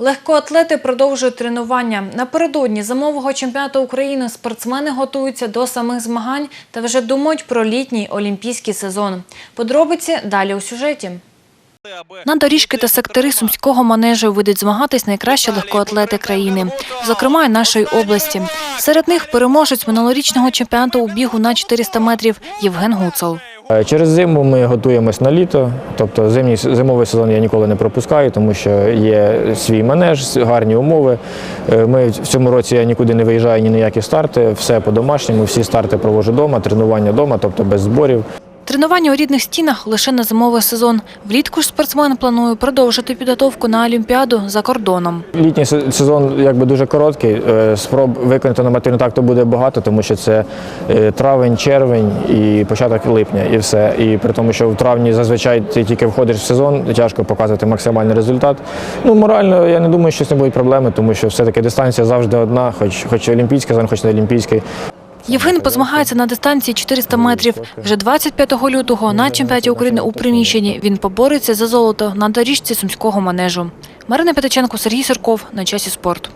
Легкоатлети продовжують тренування. Напередодні зимового чемпіонату України спортсмени готуються до самих змагань та вже думають про літній олімпійський сезон. Подробиці далі у сюжеті. На доріжки та сектори сумського манежу вийдуть змагатись найкращі легкоатлети країни, зокрема й нашої області. Серед них переможець минулорічного чемпіонату у бігу на 400 метрів Євген Гуцал. Е, Через зиму ми готуємось на літо, тобто зимній зимовий сезон я ніколи не пропускаю, тому що є свій манеж, гарні умови. Е, Ми в цьому році я нікуди не виїжджаю ні на які старти, все по-домашньому, всі старти провожу вдома, тренування вдома, тобто без зборів. Тренування у рідних стінах лише на зимовий сезон. Влітку ж спортсмен планує продовжити підготовку на Олімпіаду за кордоном. Літній сезон якби дуже короткий. е, Спроб виконати нормативну такту буде багато, тому що це е, травень, червень і початок липня, і все. І при тому, що в травні зазвичай ти тільки входиш в сезон, тяжко показувати максимальний результат. Ну морально я не думаю, що з цим будуть проблеми, тому що все-таки дистанція завжди одна, хоч хоч олімпійська сезон, хоч не олімпійський. Євген позмагається на дистанції 400 метрів. Вже 25 лютого на чемпіонаті України у приміщенні він побореться за золото на доріжці сумського манежу. Марина Петиченко, Сергій Сірков. На часі спорт.